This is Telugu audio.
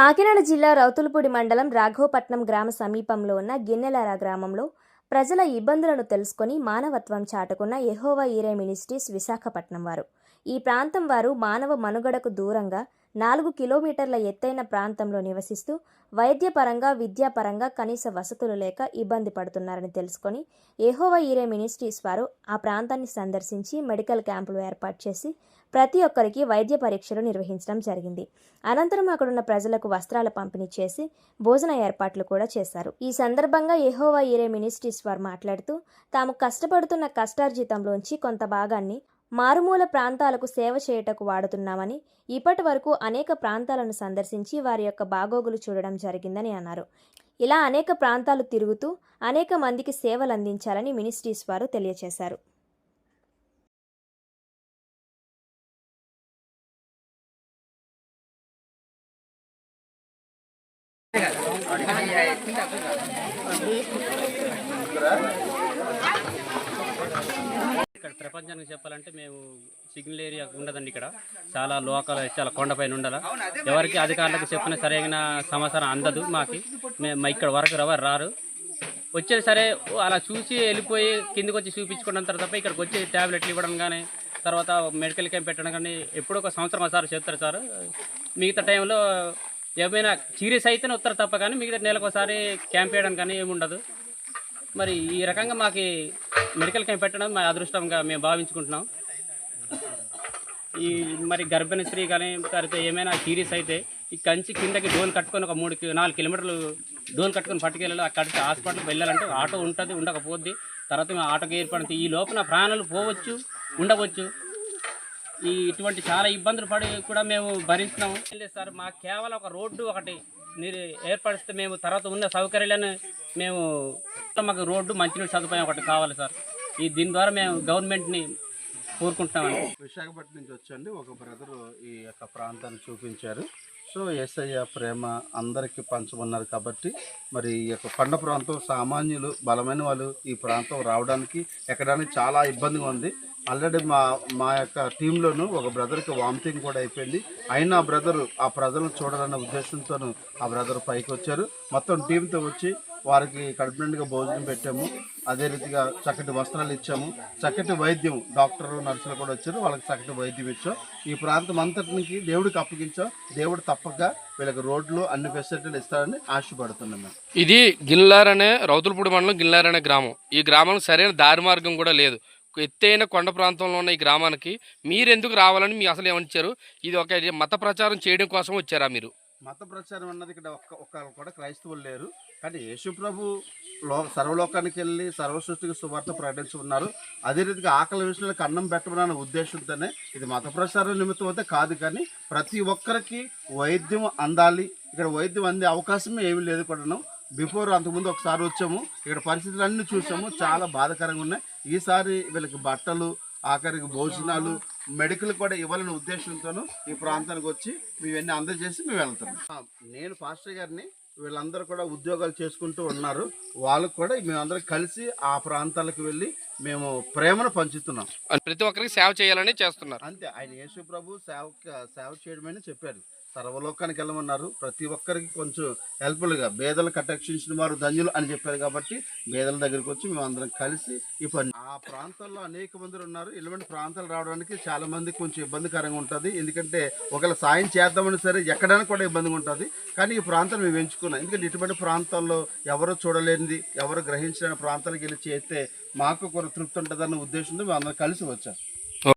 కాకినాడ జిల్లా రౌతులపూడి మండలం రాఘవపట్నం గ్రామ సమీపంలో ఉన్న గిన్నెలార గ్రామంలో ప్రజల ఇబ్బందులను తెలుసుకొని మానవత్వం చాటుకున్న ఎహోవా ఈరే మినిస్ట్రీస్ విశాఖపట్నం వారు. ఈ ప్రాంతం వారు మానవ మనుగడకు దూరంగా నాలుగు కిలోమీటర్ల ఎత్తైన ప్రాంతంలో నివసిస్తూ వైద్యపరంగా విద్యాపరంగా కనీస వసతులు లేక ఇబ్బంది పడుతున్నారని తెలుసుకొని ఏహోవా ఈరే మినిస్ట్రీస్ వారు ఆ ప్రాంతాన్ని సందర్శించి మెడికల్ క్యాంపులు ఏర్పాటు చేసి ప్రతి ఒక్కరికి వైద్య పరీక్షలు నిర్వహించడం జరిగింది. అనంతరం అక్కడున్న ప్రజలకు వస్త్రాల పంపిణీ చేసి భోజన ఏర్పాట్లు కూడా చేశారు. ఈ సందర్భంగా ఏహోవా ఈరే మినిస్ట్రీస్ వారు మాట్లాడుతూ తాము కష్టపడుతున్న కష్టార్జితంలోంచి కొంత భాగాన్ని మారుమూల ప్రాంతాలకు సేవ చేయుటకు వాడుతున్నామని ఇప్పటి వరకు అనేక ప్రాంతాలను సందర్శించి వారి యొక్క బాగోగులు చూడడం జరిగిందని అన్నారు. ఇలా అనేక ప్రాంతాలు తిరుగుతూ అనేక మందికి సేవలు అందించాలని మినిస్ట్రీస్ వారు తెలియజేశారు ఇక్కడ ప్రపంచానికి చెప్పాలంటే మేము సిగ్నల్ ఏరియా ఉండదండి ఇక్కడ. చాలా లోకల్ చాలా కొండపైన ఉండాల. ఎవరికి అధికారులకు చెప్పిన సరైన సమాచారం అందదు మాకు. మేము ఇక్కడ వరకు ఎవరు రారు. వచ్చేది సరే అలా చూసి వెళ్ళిపోయి కిందికి వచ్చి చూపించుకోవడం తర్వాత తప్ప ఇక్కడికి వచ్చి ట్యాబ్లెట్లు ఇవ్వడం కానీ తర్వాత మెడికల్ క్యాంప్ పెట్టడం కానీ ఎప్పుడో ఒక సంవత్సరం ఒకసారి చెప్తారు సార్. మిగతా టైంలో ఏమైనా సీరియస్ అయితేనే వస్తారు తప్ప కానీ మిగతా నెలకు ఒకసారి క్యాంప్ వేయడం కానీ ఏమి ఉండదు మరి ఈ రకంగా మాకు మెడికల్ క్యాంప్ పెట్టడం మా అదృష్టంగా మేము భావించుకుంటున్నాం. ఈ మరి గర్భిణీ స్త్రీ కానీ తర్వాత ఏమైనా సీరియస్ అయితే ఈ కంచి కిందకి డోల్ కట్టుకొని ఒక మూడు కి- నాలుగు కిలోమీటర్లు డోల్ కట్టుకొని పట్టుకెళ్ళాలి అక్కడికి హాస్పిటల్కి వెళ్ళాలంటే ఆటో ఉంటుంది ఉండకపోద్ది. తర్వాత మేము ఆటోకి ఏర్పడింది ఈ లోపల ప్రాణాలు పోవచ్చు ఉండవచ్చు. ఈ ఇటువంటి చాలా ఇబ్బందులు పడి కూడా మేము భరిస్తున్నాము. లేదు సార్ మాకు కేవలం ఒక రోడ్డు ఒకటి మీరు ఏర్పరిస్తే మేము తర్వాత ఉన్న సౌకర్యాలను మేము మాకు రోడ్డు మంచినీటి సదుపాయం ఒకటి కావాలి సార్. ఈ దీని ద్వారా మేము గవర్నమెంట్ని కోరుకుంటున్నామండి. విశాఖపట్నం నుంచి వచ్చండి. ఒక బ్రదరు ఈ యొక్క ప్రాంతాన్ని చూపించారు. సో ఎస్ఐ ప్రేమ అందరికీ పంచమన్నారు కాబట్టి మరి ఈ యొక్క కొండ ప్రాంతం సామాన్యులు బలమైన వాళ్ళు ఈ ప్రాంతం రావడానికి ఎక్కడానికి చాలా ఇబ్బందిగా ఉంది. ఆల్రెడీ మా మా యొక్క టీంలోను ఒక బ్రదర్కి వామిటింగ్ కూడా అయిపోయింది. అయినా ఆ బ్రదరు ఆ ప్రజలను చూడాలన్న ఉద్దేశంతో ఆ బ్రదర్ పైకి వచ్చారు మొత్తం టీంతో వచ్చి వారికి కడుపు భోజనం పెట్టాము. అదే రీతిగా చక్కటి వస్త్రాలు ఇచ్చాము. చక్కటి వైద్యం డాక్టర్ నర్సులు కూడా వచ్చారు. వాళ్ళకి చక్కటి వైద్యం ఇచ్చాం. ఈ ప్రాంతం అంతటికి దేవుడికి అప్పగించాం. దేవుడు తప్పక వీళ్ళకి రోడ్లు అన్ని ఫెసిలిటీలు ఇస్తారని ఆశపడుతున్నాం మేము. ఇది గిల్లారనే రౌతులపూడి మండలం గిల్లారనే గ్రామం. ఈ గ్రామం సరైన దారి మార్గం కూడా లేదు. ఎత్తైన కొండ ప్రాంతంలో ఉన్న ఈ గ్రామానికి మీరు ఎందుకు రావాలని మీ అసలు ఏమనిచ్చారు? ఇది ఒక మత ప్రచారం చేయడం కోసం వచ్చారా మీరు? మత ప్రచారం అన్నది ఇక్కడ ఒక్క ఒక్కరు కూడా క్రైస్తవులు లేరు. కానీ యేసుప్రభు లో సర్వలోకానికి వెళ్ళి సర్వసృష్టికి సువార్త ప్రకటించుకున్నారు అదే రీతిగా ఆకలి విషయంలో అన్నం పెట్టమన్న ఉద్దేశంతోనే ఇది మత ప్రచారం నిమిత్తం అయితే కాదు కానీ ప్రతి ఒక్కరికి వైద్యం అందాలి. ఇక్కడ వైద్యం అందే అవకాశమే ఏమీ లేదు కూడాను. బిఫోర్ అంతకుముందు ఒకసారి వచ్చాము ఇక్కడ పరిస్థితులు అన్నీ చూసాము చాలా బాధాకరంగా ఉన్నాయి. ఈసారి వీళ్ళకి బట్టలు ఆఖరికి భోజనాలు మెడికల్ కూడా ఇవ్వాలనే ఉద్దేశంతోనూ ఈ ప్రాంతానికి వచ్చి ఇవన్నీ అందజేసి మేము వెళ్తాం నేను పాస్టర్ గారిని వీళ్ళందరూ కూడా ఉద్యోగాలు చేసుకుంటూ ఉన్నారు. వాళ్ళకు కూడా మేమందరం కలిసి ఆ ప్రాంతాలకు వెళ్ళి మేము ప్రేమను పంచుతున్నాం. ప్రతి ఒక్కరికి సేవ చేయాలని చేస్తున్నారు. అంతే ఆయన యేసు ప్రభు సేవ సేవ చేయడమని చెప్పారు. సర్వలోకానికి వెళ్ళమన్నారు ప్రతి ఒక్కరికి కొంచెం హెల్ప్ఫుల్గా బేదలు కటక్షించిన వారు ధన్యులు అని చెప్పారు కాబట్టి బేదల దగ్గరికి వచ్చి మేము అందరం కలిసి ఈ పని ఆ ప్రాంతాల్లో అనేక మంది ఉన్నారు. ఇటువంటి ప్రాంతాలు రావడానికి చాలా మంది కొంచెం ఇబ్బందికరంగా ఉంటుంది. ఎందుకంటే ఒకవేళ సాయం చేద్దామని సరే ఎక్కడానికి కూడా ఇబ్బందిగా ఉంటుంది. కానీ ఈ ప్రాంతం మేము ఎంచుకున్నాం. ఎందుకంటే ఇటువంటి ప్రాంతాల్లో ఎవరు చూడలేనిది ఎవరు గ్రహించలేని ప్రాంతాలకు వెళ్ళి చేస్తే మాకు కొంత తృప్తి ఉంటుందన్న ఉద్దేశంతో మేము అందరం కలిసి వచ్చాం.